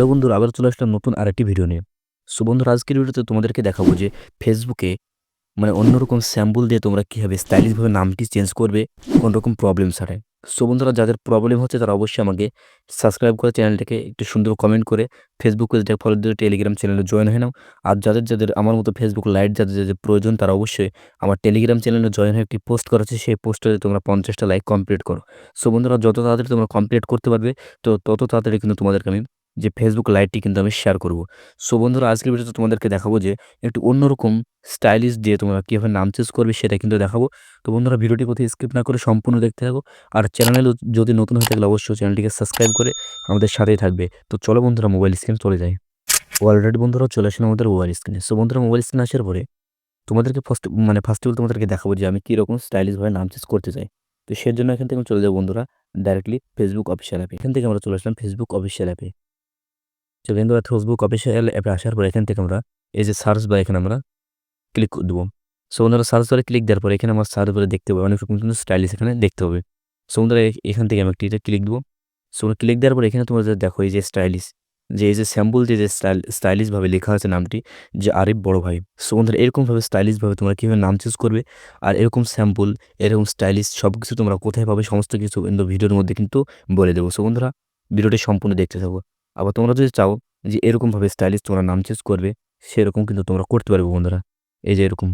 Hello বন্ধুরা আবার চলে আসলাম নতুন আরেকটি ভিডিও নিয়ে। সো বন্ধুরা, আজকের ভিডিওতে তোমাদেরকে দেখাবো যে ফেসবুকে মানে অন্যরকম স্যাম্পল দিয়ে তোমরা কীভাবে স্টাইলিশভাবে নামটি চেঞ্জ করবে কোনো রকম প্রবলেম ছাড়াই। সো বন্ধুরা, যাদের প্রবলেম হচ্ছে তারা অবশ্যই আমাকে সাবস্ক্রাইব করে চ্যানেলটাকে একটু সুন্দর কমেন্ট করে ফেসবুক পেজটা ফলো দিয়ে টেলিগ্রাম চ্যানেলে জয়েন হয়ে নাও। আর যাদের যাদের আমার মতো ফেসবুক লাইট যাদের যাদের প্রয়োজন, তারা অবশ্যই আমার টেলিগ্রাম চ্যানেলে জয়েন হয়ে একটি পোস্ট করেছে সেই পোস্টে তোমরা পঞ্চাশটা লাইক কমপ্লিট করো। সো বন্ধুরা, যত তাড়াতাড়ি তোমরা কমপ্লিট করতে পারবে, তো তত তাড়াতাড়ি কিন্তু তোমাদেরকে আমি যে ফেসবুক লাইভটি কিন্তু আমি শেয়ার করব। সো বন্ধুরা, আজকের ভিডিওতে তোমাদেরকে দেখাবো যে একটু অন্যরকম স্টাইলিশ দিয়ে তোমরা কীভাবে নাম চেঞ্জ করবে সেটা কিন্তু দেখাবো। তো বন্ধুরা, ভিডিওটি কোথায় স্কিপ না করে সম্পূর্ণ দেখতে থাকো। আর চ্যানেল যদি নতুন হয়ে থাকলে অবশ্যই চ্যানেলটিকে সাবস্ক্রাইব করে আমাদের সাথেই থাকবে। তো চলো বন্ধুরা মোবাইল স্ক্রিন চলে যাই। অলরেডি বন্ধুরা চলে আসেন আমাদের মোবাইল স্ক্রিনে সো বন্ধুরা মোবাইল স্ক্রিন আসার পরে তোমাদেরকে ফার্স্ট মানে ফার্স্ট অফ তোমাদেরকে দেখাবো যে আমি কীরকম স্টাইলিশভাবে নাম চেঞ্জ করতে চাই। তো সেই জন্য এখান থেকে চলে যাব বন্ধুরা ডাইরেক্টলি ফেসবুক অফিসিয়াল অ্যাপে এখান থেকে আমরা চলে আসলাম ফেসবুক অফিসিয়াল অ্যাপে তো বন্ধুরা ফেসবুক অফিসিয়াল অ্যাপে আসার পর এখান থেকে আমরা এই যে সার্চ বা এখানে আমরা ক্লিক দেবো সো বন্ধুরা সার্চ করে ক্লিক দেওয়ার পর এখানে আমার সার্চ করে দেখতে হবে অনেক রকম কিন্তু স্টাইলিশ এখানে দেখতে হবে সো বন্ধুরা এখান থেকে আমি একটি ক্লিক দেবো সো ক্লিক দেওয়ার পর এখানে তোমরা দেখো এই যে স্টাইলিশ যে এই যে স্যাম্পল যে যে স্টাইল স্টাইলিশভাবে লেখা আছে নামটি যে আরিফ বড় ভাই সো বন্ধুরা এরকমভাবে স্টাইলিশভাবে তোমরা কীভাবে নাম চুজ করবে আর এরকম স্যাম্পল এরকম স্টাইলিশ সব কিছু তোমরা কোথায় পাবে সমস্ত কিছু কিন্তু ভিডিওর মধ্যে কিন্তু বলে দেবো সো বন্ধুরা ভিডিওটি সম্পূর্ণ দেখতে থাকো আবার তোমরা যদি চাও যে এরকমভাবে স্টাইলিশ তোমরা নাম চেঞ্জ করবে, সেরকম কিন্তু তোমরা করতে পারবে বন্ধুরা। এই যে এরকম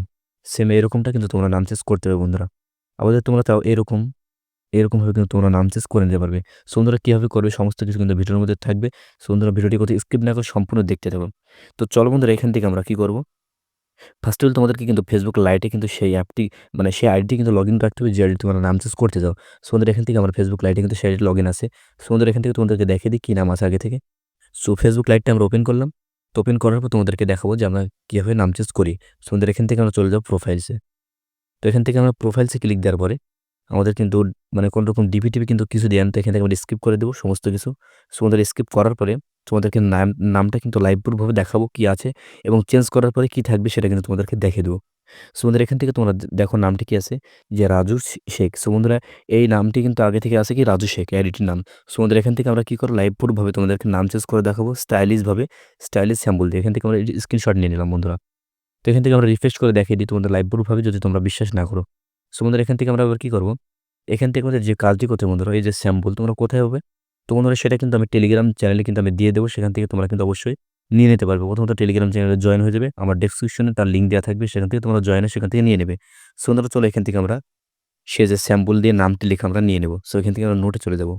সেম এরকমটা কিন্তু তোমরা নাম চেঞ্জ করতে পারবে বন্ধুরা। আবার যদি তোমরা চাও এরকম, এরকমভাবে কিন্তু তোমরা নাম চেঞ্জ করে নিতে পারবে। সুন্দরা কীভাবে করবে সমস্ত কিছু কিন্তু ভিডিওর মধ্যে থাকবে। সুন্দরা ভিডিওটি কোথাও স্কিপ না করে সম্পূর্ণ দেখতে থাকো। তো চলো বন্ধুরা, এখান থেকে আমরা কী করব? ফার্স্ট অফ অল তোমাদেরকে কিন্তু ফেসবুক লাইটে কিন্তু সেই অ্যাপটি মানে সেই আইডি কিন্তু লগ ইন রাখতে হবে যে আইডি তোমরা নাম চেঞ্জ করতে যাও। সুন্দর এখান থেকে আমার ফেসবুক লাইটে কিন্তু সেই আইডি লগ ইন আছে। সুন্দর এখান থেকে তোমাদেরকে দেখে দিই কী নাম আছে আগে থেকে। সো ফেসবুক লাইটটা আমরা ওপেন করলাম। তো ওপেন করার পর তোমাদেরকে দেখাবো যে আমরা কীভাবে নাম চেঞ্জ করি। সুন্দর এখান থেকে আমরা চলে যাব প্রোফাইলসে তো এখান থেকে আমরা প্রোফাইলসে ক্লিক দেওয়ার পরে আমাদের কিন্তু মানে কোনো রকম ডিপি টিভি কিন্তু কিছু দেন তো এখান থেকে আমরা স্কিপ করে দেবো সমস্ত কিছু। সো তোমাদের স্কিপ করার পরে তোমাদেরকে নাম, নামটা কিন্তু লাইভ প্রুফভাবে দেখাবো কি আছে এবং চেঞ্জ করার পরে কি থাকবে সেটা কিন্তু তোমাদেরকে দেখে দেবো। সুমন্দির এখান থেকে তোমরা দেখো নামটি কি আছে যে রাজু শেখ। সুমন্দিরা এই নামটি কিন্তু আগে থেকে আছে কি রাজু শেখ এডিটির নাম। সুমন্দির এখান থেকে আমরা কী করো লাইভ প্রুফভাবে তোমাদেরকে নাম চেঞ্জ করে দেখাবো? স্টাইলিশভাবে স্টাইলিশ স্যাম্পল দিয়ে। এখান থেকে আমরা স্ক্রিনশট নিয়ে নিলাম বন্ধুরা। তো এখান থেকে আমরা রিফ্রেশ করে দেখিয়ে দিই তোমাদের লাইভ প্রুফভাবে যদি তোমরা বিশ্বাস না করো। সুমন্দির এখান থেকে আমরা আবার কী করব? এখান থেকে আমাদের যে কাজটি করতে বন্ধুরা, এই যে স্যাম্পল তোমরা কোথায় হবে? তো বন্ধুরা, সেটা কিন্তু আমি টেলিগ্রাম চ্যানেলে কিন্তু আমি দিয়ে দেবো। সেখান থেকে তোমরা কিন্তু অবশ্যই নিয়ে নিতে পারবে। প্রথমত টেলিগ্রাম চ্যানেলে জয়েন হয়ে যাবে। আমার ডেসক্রিপশনে তার লিঙ্ক দেওয়া থাকবে। সেখান থেকে তোমরা জয়েন সেখান থেকে নিয়ে নেবে। সো বন্ধুরা, চলো এখান থেকে আমরা সে যে স্যাম্পল দিয়ে নামটি লিখে আমরা নিয়ে নেব। সো এখান থেকে আমরা নোটে চলে যাব।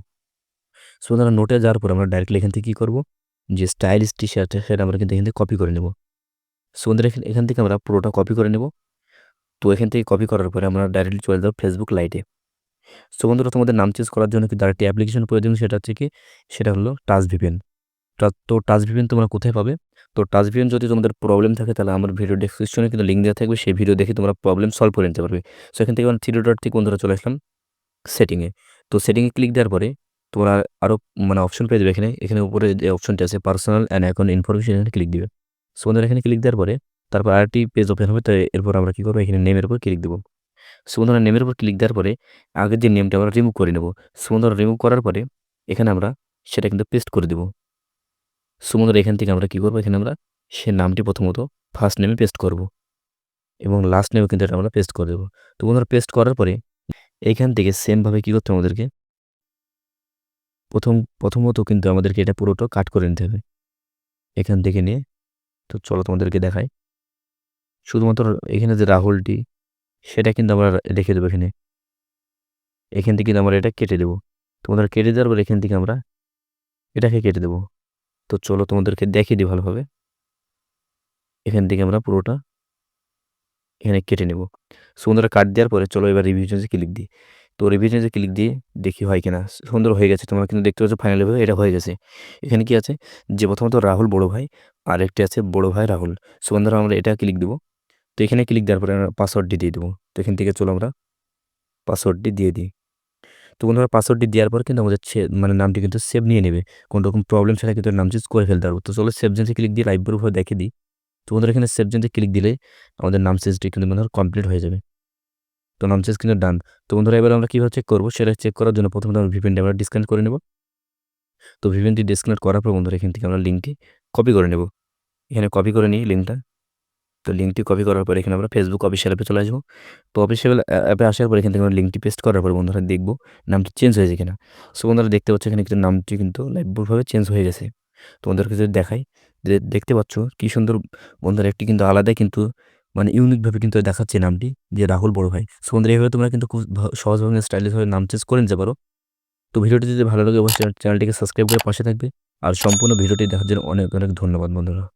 সো বন্ধুরা নোটে যাওয়ার পর আমরা ডাইরেক্টলি এখান থেকে কী করব? যে স্টাইলিশ টি শার্ট সেটা আমরা কিন্তু এখান থেকে কপি করে নেব। সো বন্ধুরা, এখান থেকে আমরা পুরোটা কপি করে নেব। তো এখান থেকে কপি করার পরে আমরা ডাইরেক্টলি চলে যাব ফেসবুক লাইটে সো বন্ধুরা, তোমাদের নাম চেঞ্জ করার জন্য কিন্তু আরেকটি অ্যাপ্লিকেশন প্রয়োজন? সেটা হচ্ছে কি, সেটা হলো টাচ ভিপিএন তো টাচ ভিপিএন তোমরা কোথায় পাবে? তো টাচ ভিপিএন যদি তোমাদের প্রবলেম থাকে, তাহলে আমার ভিডিও ডিসক্রিপশনে কিন্তু লিঙ্ক দেওয়া থাকবে। সেই ভিডিও দেখে তোমরা প্রবলেম সলভ করে নিতে পারবে। সো এখান থেকে আমরা থ্রি ডট থেকে বন্ধুরা চলে আসলাম সেটিংয়ে তো সেটিংয়ে ক্লিক দেওয়ার পরে তোমরা আরও মানে অপশন পেয়ে যাবে এখানে। এখানে উপরে যে অপশনটি আছে পার্সোনাল অ্যান্ড অ্যাকাউন্ট ইনফরমেশন এখানে ক্লিক দিবে। সো বন্ধুরা, এখানে ক্লিক দেওয়ার পরে তারপর আরেকটি পেজ ওপেন হবে। তো এরপর আমরা কী করব? এখানে নেমের উপর ক্লিক দেবো। সুন্দর নেমের উপর ক্লিক দেওয়ার পরে আগের যে নেমটা আমরা রিমুভ করে নেব। সুন্দর রিমুভ করার পরে এখানে আমরা সেটা কিন্তু পেস্ট করে দেব। সুন্দর এখান থেকে আমরা কী করব? এখানে আমরা সে নামটি প্রথমত ফার্স্ট নেমে পেস্ট করব এবং লাস্ট নেমে কিন্তু এটা আমরা পেস্ট করে দেবো। তো বন্ধুরা পেস্ট করার পরে এইখান থেকে সেমভাবে কী করতে হবে আমাদেরকে? প্রথম, প্রথমত কিন্তু আমাদেরকে এটা পুরোটা কাট করে নিতে হবে। এখান থেকে নিয়ে তো চলো তোমাদেরকে দেখাই। শুধুমাত্র এখানে যে রাহুলটি সেটা কিন্তু আমরা রেখে দেবো এখানে। এখান থেকে কিন্তু আমরা এটা কেটে দেবো। তোমাদের কেটে দেওয়ার পর এখান থেকে আমরা এটাকে কেটে দেবো। তো চলো তোমাদেরকে দেখিয়ে দিই ভালোভাবে। এখান থেকে আমরা পুরোটা এখানে কেটে নেব। সুন্দর কাট দেওয়ার পরে চলো এবার রিভিউ চেঞ্জে ক্লিক দিই। তো রিভিউ চেঞ্জে ক্লিক দিয়ে দেখি হয় কিনা। সুন্দর হয়ে গেছে, তোমরা কিন্তু দেখতে পাচ্ছ ফাইনালিভাবে এটা হয়ে গেছে। এখানে কি আছে? যে প্রথমত রাহুল বড় ভাই আর একটি আছে বড় ভাই রাহুল। সুন্দর আমরা এটা ক্লিক দেবো। তো এখানে ক্লিক দেওয়ার পরে আমরা পাসওয়ার্ডটি দিয়ে দেবো। তো এখান থেকে চলো আমরা পাসওয়ার্ডটি দিয়ে দিই। তো বন্ধুরা পাসওয়ার্ডটি দেওয়ার পর কিন্তু আমাদের মানে নামটি কিন্তু সেভ নিয়ে নেবে। কোনো রকম প্রবলেম ছাড়া কিন্তু নাম চেঞ্জ করে ফেলতে পারব। তো চলো সেভ জেন্সে ক্লিক দিয়ে লাইভ প্রুফ দেখে দিই। তো বন্ধুরা এখানে সেভ জেন্সে ক্লিক দিলে আমাদের নাম চেঞ্জটি কিন্তু বন্ধুরা কমপ্লিট হয়ে যাবে। তো নাম চেঞ্জ কিন্তু ডান তো বন্ধুরা এবার আমরা কীভাবে চেক করব সেটা চেক করার জন্য প্রথমে আমরা ভিপিএনটা আমরা ডিসকানেক্ট করে নেব। তো ভিপিএনটি ডিসকানেক্ট করার পর বন্ধুরা এখান থেকে আমরা লিঙ্কটি কপি করে নেব। এখানে কপি করে নিই লিঙ্কটা তো লিঙ্কটি কপি করার পর এখানে আমরা ফেসবুক অফিসিয়াল অ্যাপে চলে আসব। তো অফিসিয়াল অ্যাপে আসার পর এখান থেকে আমরা লিঙ্কটি পেস্ট করার পর বন্ধুরা দেখব নামটি চেঞ্জ হয়েছে কিনা। সো বন্ধুরা দেখতে পাচ্ছ এখানে কিন্তু নামটি কিন্তু লাইভভাবে চেঞ্জ হয়ে গেছে। তোমাদেরকে যদি দেখাই যে দেখতে পাচ্ছ কি সুন্দর বন্ধুরা একটি কিন্তু আলাদাই কিন্তু মানে ইউনিকভাবে কিন্তু দেখাচ্ছে নামটি যে রাহুল বড় ভাই। সো বন্ধুরা এইভাবে তোমরা কিন্তু খুব সহজভাবে স্টাইলিশভাবে নাম চেঞ্জ করে নিতে পারো। তো ভিডিওটি যদি ভালো লাগে, অবশ্যই চ্যানেলটিকে সাবস্ক্রাইব করে পাশে থাকবে। আর সম্পূর্ণ ভিডিওটি দেখার জন্য অনেক অনেক ধন্যবাদ বন্ধুরা।